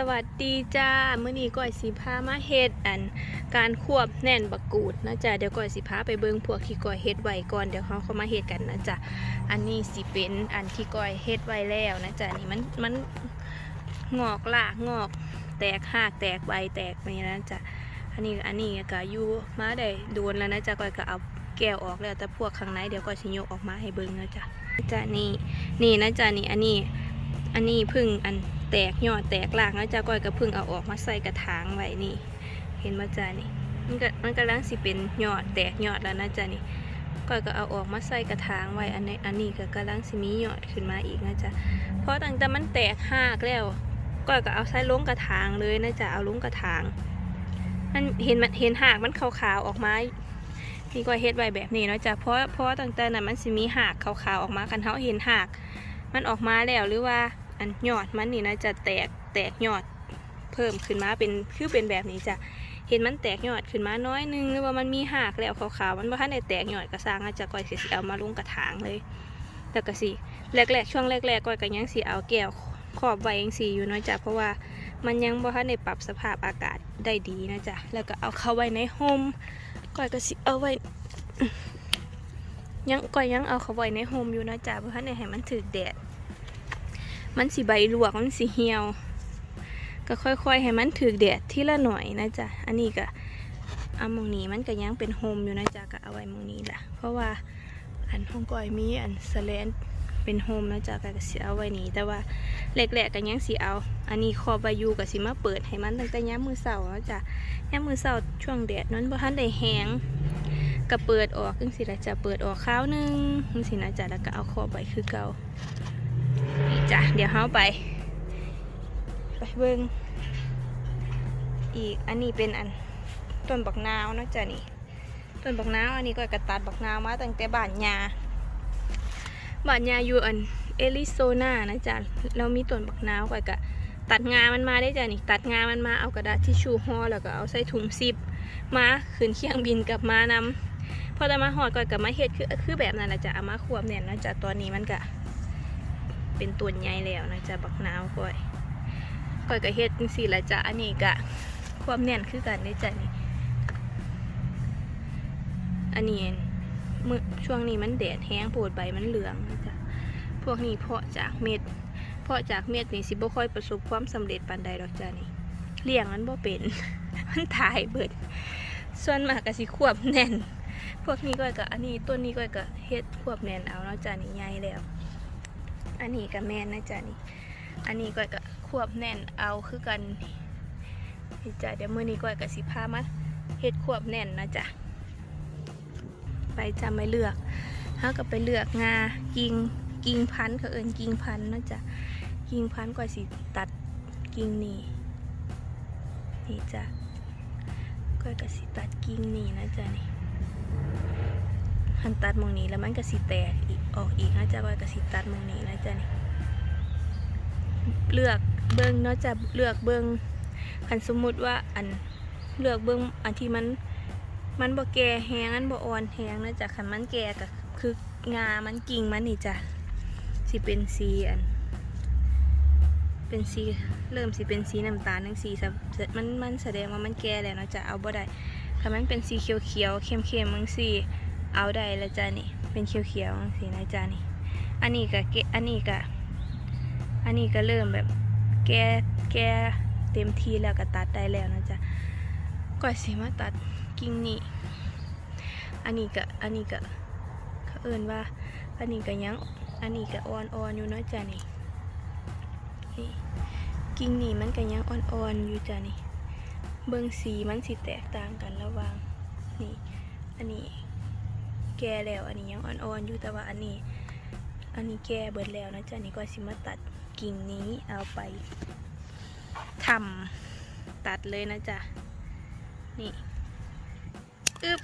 สวัสดีจ้ามื้อนี้ก้อยสิพามาเฮ็ดอันการควบแน่นบักกูดนะจ๊ะเดี๋ยวก้อยสิพาไปเบิ่งพวกที่ก้อยเฮ็ดไว้ก่อนเดี๋ยวเขาเข้ามาเฮ็ดกันนะจ๊ะอันนี้สิเป็นอันที่ก้อยเฮ็ดไว้แล้วนะจ๊ะนี่มันมันงอกลากงอกแตกหากแตกใบแตกนี่นะจ๊ะอันนี้อันนี้ก็อยู่มาได้โดนแล้วนะจ๊ะก้อยก็เอาแก้วออกแล้วแต่พวกข้างในเดี๋ยวก้อยสิยกออกมาให้เบิ่งนะจ๊ะจ้ะนี่นี่นะจ๊ะนี่อันนี้อันนี้พึ่งอัน แตกยอดแตกลากนะจ๊ะก้อยก็เพึ่งเอาออกมาใส่กระถางไว้นี่ เห็นมาจ้านี่มันก็มันกำลังสิเป็นยอดแตกยอดแล้วนะจ๊ะนี่ก้อยก็เอาออกมาใส่กระถางไว้อันนี้อันนี้ก็กำลังสิมียอดขึ้นมาอีกนะจ๊ะเพราะตั้งแต่มันแตกหากแล้วก้อยก็เอาใส่ลงกระถางเลยนะจ๊ะเอาลงกระถางมันเห็นมันเห็นหากมันขาวๆออกมานี่ก้อยเฮ็ดไว้แบบนี้นาะจ๊ะเพราะเพราะตั้งแต่นั้นมันสิมีหากขาวๆออกมาคันเฮาเห็นหาก มันออกมาแล้วหรือว่า อันยอดมันนี่นะจะแตกแตกยอดเพิ่มขึ้นมาเป็นคือเป็นแบบนี้จ้ะเห็นมันแตกยอดขึ้นมาน้อยนึงหรือว่ามันมีหากแล้วขาวๆมันว่าถ้าในแตกยอดกระซางอาจจะก่อยสิเอามาลงกระถางเลยแต่ก็สิแรกๆช่วงแรกๆก่อยก็ยังสิเอาแก้วขอบไว้ยังสีอยู่เนาะจ้ะเพราะว่ามันยังบ่ทันได้ปรับสภาพอากาศได้ดีนะจ๊ะแล้วก็เอาเข้าไว้ในโฮมก่อยก็สิเอาไว้ยังก่อยยังเอาเขาไว้ในโฮมอยู่นะจ๊ะเพราะท่านในให้มันถึกแดด มันสิใบลวกมันสิเหี่ยว ก็ค่อยๆ ให้มันถึกแดดทีละหน่อยนะจ๊ะ อันนี้ก็เอามองนี้มันก็ยังเป็นโฮมอยู่นะจ๊ะก็เอาไว้มองนี้แหละเพราะว่าอันห้องก่อยมีอันสแลนเป็นโฮมนะจ๊ะก็สิเอาไว้นี้แต่ว่าแรกๆก็ยังสิเอา อันนี้คอบไว้อยู่ก็สิมาเปิดให้มันตั้งแต่ย้ำมือเสาร์นะจ๊ะย้ำมือเสาร์ช่วงแดดนั้นบ่ทันได้แห้งก็เปิดออกจังสิละจะเปิดออกข้าวหนึงจังสินะจ๊ะแล้วก็เอาขอบไว้คือเก่า นี่จ้ะ เดี๋ยวเฮาไป ไปเบิ่งอีก อันนี้เป็นอันต้นบักนาวนะจ๊ะนี่ ต้นบักนาวอันนี้ก็กระตัดบักนาวมาตั้งแต่บ้านยาบ้านยาอยู่อันเอริโซนานะจ๊ะเรามีต้นบักนาวก็กะตัดงามันมาได้จ้ะนี่ ตัดงามันมาเอากระดาษทิชชู่ห่อแล้วก็เอาใส่ถุงซิปมาขึ้นเครื่องบินกลับมานำพอจะมาหอดก่อนกับมาเฮ็ดคือคือแบบนั้นแหละจะเอามาควบเนี่ยนะจ๊ะตอนนี้มันก็ เป็นตัวใหญ่แล้วนะจ๊ะบักนาวก่อยก่อยก็เฮ็ดจังซี่ละจ้ะอันนี้ก็ควบแน่นคือกันได้จ้ะนี่อันนี้มือช่วงนี้มันแดดแห้งโปวดใบมันเหลืองนะจ๊ะพวกนี้เพาะจากเม็ดเพาะจากเม็ดนี่สิบ่ค่อยประสบความสำเร็จปานใดดอกจ้ะนี่เลี้ยงมันบ่เป็นมันตายเบิด ส่วนมากก็สิควบแน่น พวกนี้ก็กับอันนี้ต้นนี้ก็กับเฮ็ดควบแน่นเอาเนาะจ้านี่ใหญ่แล้ว อันนี้ก็แม่นนะจ้านี่อันนี้ก็กับควบแน่นเอาคือกันนี่จ้าเดี๋ยวมื้อนี้ก็กับสิพามาเฮ็ดควบแน่นนะจ้ะไปจะไม่เลือกเฮาก็ไปเลือกงากิ่งกิ่งพันธุ์เขาเอิ้นกิ่งพันธุ์นะจ้ะกิ่งพันธุ์ก็สิตัดกิ่งนี้นี่จ้ะก้อยกสิตัดกิ่งนี่นะจ๊ะนี่หันตัดมองนี้แล้วมันก็สิแตกอีก ออกอีกนะจ๊ะก้อยกสิตัดมองนี้นะจ๊ะนี่เลือกเบิ้งเนาะจ๊ะเลือกเบิ้งคันสมมุติว่าอันเลือกเบิ้งอันที่มันมันบ่แก่แฮงอันบ่อ่อนแฮงนะจ๊ะคันมันแก่ก็คืองามันกิ่งมันนี่จ้ะสิเป็นสีอัน เป็นสีเริ่มสิเป็นสีน้ำตาลทั้งสีมันมันแสดงว่ามันแก่แล้วเนาะจะเอาบ่ได้ถ้ามันเป็นสีเขียวเขียวๆเข้มเข้มๆมังสีเอาได้ล้วจ้านี่ เป็นเขียวเขียวๆสีนะจ้านี่ อันนี้ก็เกอันนี้ก็อันนี้ก็เริ่มแบบแก่แก่เต็มที่แล้วก็ตัดได้แล้วนะจ๊ะก่อนสิมาตัดกิ่งนี้อันนี้ก็อันนี้ก็เขาเอิ้นว่า อันนี้ก็ยังอันนี้ก็อ่อนๆอยู่นาะจ้านี่นี่กิ่งนี่มันก็ยังอ่อนๆอยู่จ้ะนี่ เบิ่งสีมันสิแตกต่างกันระหว่างนี่ อันนี้ แก่แล้วอันนี้ยังอ่อนๆอยู่แต่ว่าอันนี้ อันนี้แก่เบิดแล้วนะจ๊ะนี่ก็สิมาตัดกิ่งนี้เอาไปทำตัดเลยนะจ๊ะนี่อึบ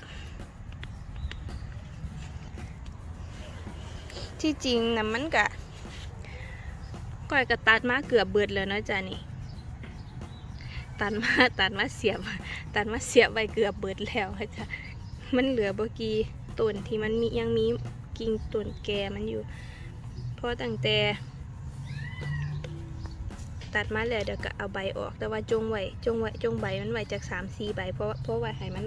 ที่จริงนะมันกะก้อยก็ตัดมาเกือบเบิดแล้วนะจ้ะนี่ตัดมาตัดมาเสียบตัดมาเสียบไว้เกือบเบิดแล้วค่ะจ้ะมันเหลือบกี่ ต้นที่มันมียังมีกิ่งต้นแก่มันอยู่เพราะตั้งแต่ ตัดมาแล้วเดี๋ยวก็เอาใบออก แต่ว่าจงไว้จงไว้จงใบมันไว้จากสามสี่ใบ เพราะเพราะไว้ให้มัน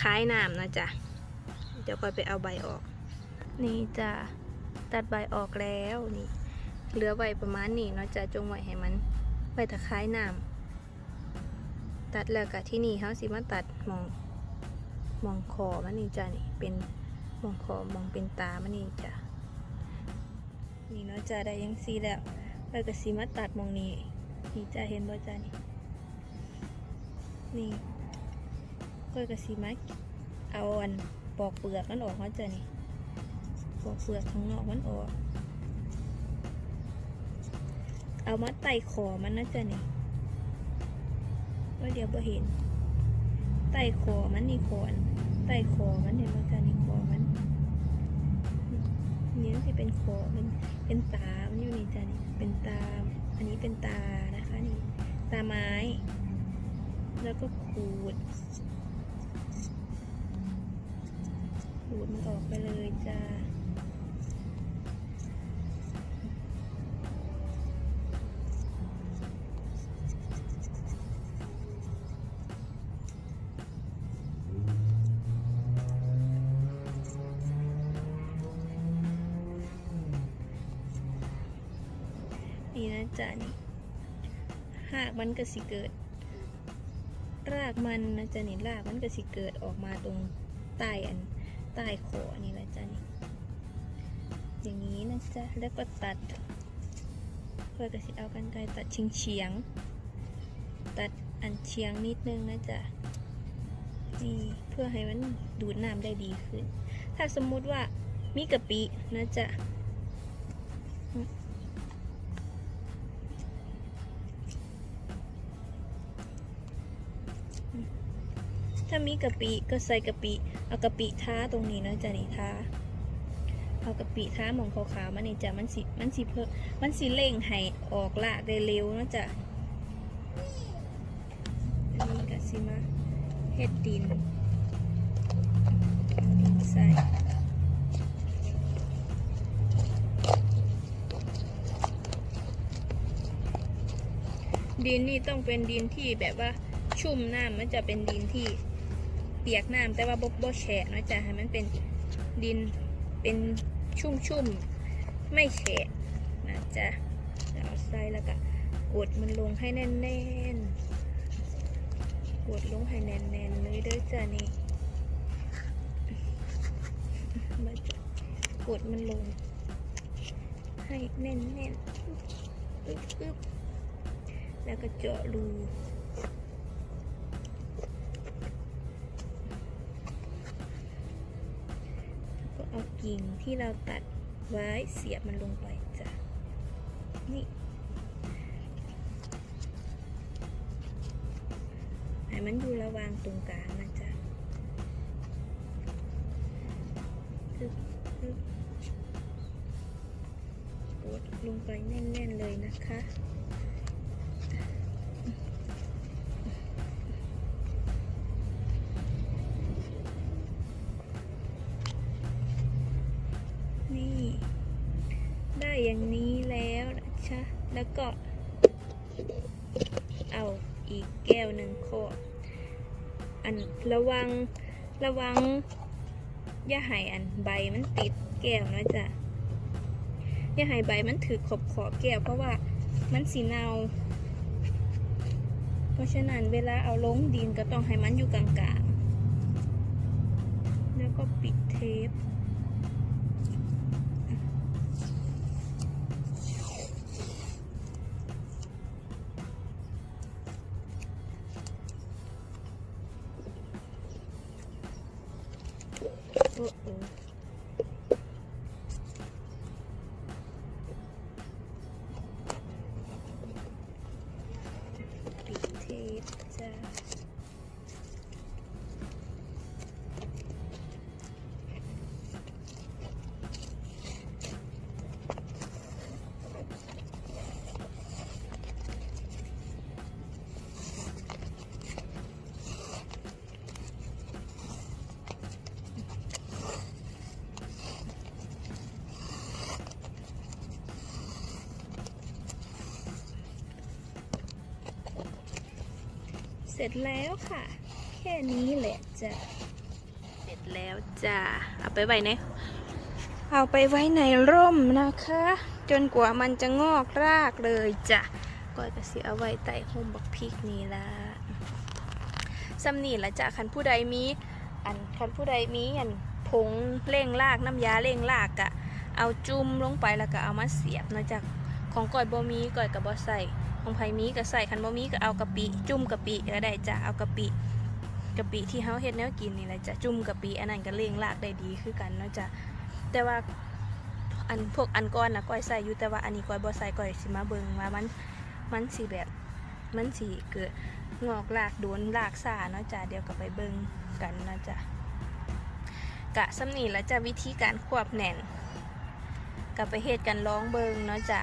คล้ายน้ำนะจ๊ะเดี๋ยวค่อยไปเอาใบออก นี่จ้ะตัดใบออกแล้วนี่เหลือไว้ประมาณนี้เนาะจ้ะจงไว้ให้มันไว้ตะคล้ายน้ำตัดแล้วก็ที่นี่เขาสิมาตัดมอง มองคอมันนี่จ้ะนี่เป็นมองคอมองเป็นตามันนี่จ้ะนี่เนาะจ้ะได้ยังซีแล้วแล้วก็สีมาตัดมองนี้นี่จะเห็นบ่จ้านี่นี่ก็กระสีมาเอาอันปอกเปลือกมันออกมาจ้ะนี่ปอกเปลือกข้างนอกมันออกเอามาไต่คอมันนะจ้ะนี่ว่าเดี๋ยวบ่เห็นไต่คอมันนี่คอน ใต้คอมันเห็นบ่จ้านี่คอมันนี่มันสิเป็นคอเป็นเป็นตา มันอยู่นี่จ้ะนี่เป็นตา อันนี้เป็นตานะคะนี่ตาไม้ แล้วก็ขูดขูดมันออกไปเลยจ้า นะจ๊ะนี่หากมันก็สิเกิด รากมันนะจ๊ะนี่รากมันก็สิเกิดออกมาตรงใต้อันใต้คอนี่แหละจ๊ะนี่อย่างนี้นะจ๊ะแล้วก็ตัด เพื่อก็สิเอากันไกรตัดเฉียงเฉียง ตัดอันเฉียงนิดนึงนะจ๊ะนี่เพื่อให้มันดูดน้ำได้ดีขึ้น ถ้าสมมุติว่ามีกะปินะจ๊ะ ถ้ามีกะปิก็ใส่กะปิเอากะปิท้าตรงนี้เนาะจ้ะนี่ท้าเอากะปิท้าหมองขาวๆมันนี่จ้ะมันสิมันสิเพิ่มมันสิเร่งให้ออกลากได้เร็วเนาะจ้ะอันนี้ก็สิมาเฮ็ดดินใส่ดินนี่ต้องเป็นดินที่แบบว่าชุ่มน้ำมันจะเป็นดินที่ ปียกน้ำแต่ว่าบบบ่แฉะเนาะจ๊ะให้มันเป็นดินเป็นชุ่มชุ่มๆ ไม่แฉะนะจ๊ะเอาใส่แล้วก็กดมันลงให้แน่นๆ กดลงให้แน่นๆเลยเด้อจ้ะนี่มาจ้ะกดมันลง ให้แน่นๆ อึ๊บอึ๊บแล้วก็เจาะรูิงที่เราตัดไว้เสียบมันลงไปจ้ะ นี่ให้มันอยู่ระวางตรงกลางนะจ๊ะอึ๊บอึ๊บกดลงไปแน่นๆเลยนะคะ แล้วก็เอาอีกแก้วหนึ่งขออันระวังระวังอย่าให้อันใบมันติดแก้วนะจ๊ะอย่าให้ใบมันถือขอบขอบแก้วเพราะว่ามันสีเนาเพราะฉะนั้นเวลาเอาลงดินก็ต้องให้มันอยู่กลางๆ แล้วก็ปิดเทป เสร็จแล้วค่ะ แค่นี้แหละจ้ะ เสร็จแล้วจ้ะ เอาไปไว้ในเอาไปไว้ในร่มนะคะ จนกว่ามันจะงอกรากเลยจ้ะก้อยก็สิเอาไว้ใต้ห่มบักพริกนี่ละสำนีละจ้ะคันผู้ใดมีอันคันผู้ใดมีอันผงเร่งรากน้ำยาเร่งรากกะเอาจุ่มลงไปแล้วก็เอามาเสียบเนาะจาก ของก้อยบ่มีก้อยก็บ่ใส่ของไผ่มีก็ใส่คันบ่มีก็เอากะปิ จุ่มกะปิก็ได้จ้ะเอากะปิกะปิที่เฮาเฮ็ดแนวกินนี่แหละจ้ะจุ่มกะปิอันนั้นก็เร่งรากได้ดีคือกันเนาะจ้ะแต่ว่าอันพวกอันก้อนนะก้อยใส่อยู่แต่ว่าอันนี้ก้อยบ่ใส่ก้อยสิมาเบิ่งว่ามันมันสิแบบมันสิเกิดงอกรากโดนรากซาเนาะจ้ะเดี๋ยวก็ไปเบิ่งกันเนาะจ้ะกะสำนีแล้วจ้ะวิธีการควบแน่นกลับไปเฮ็ดกันร้องเบิงเนาะจ้ะ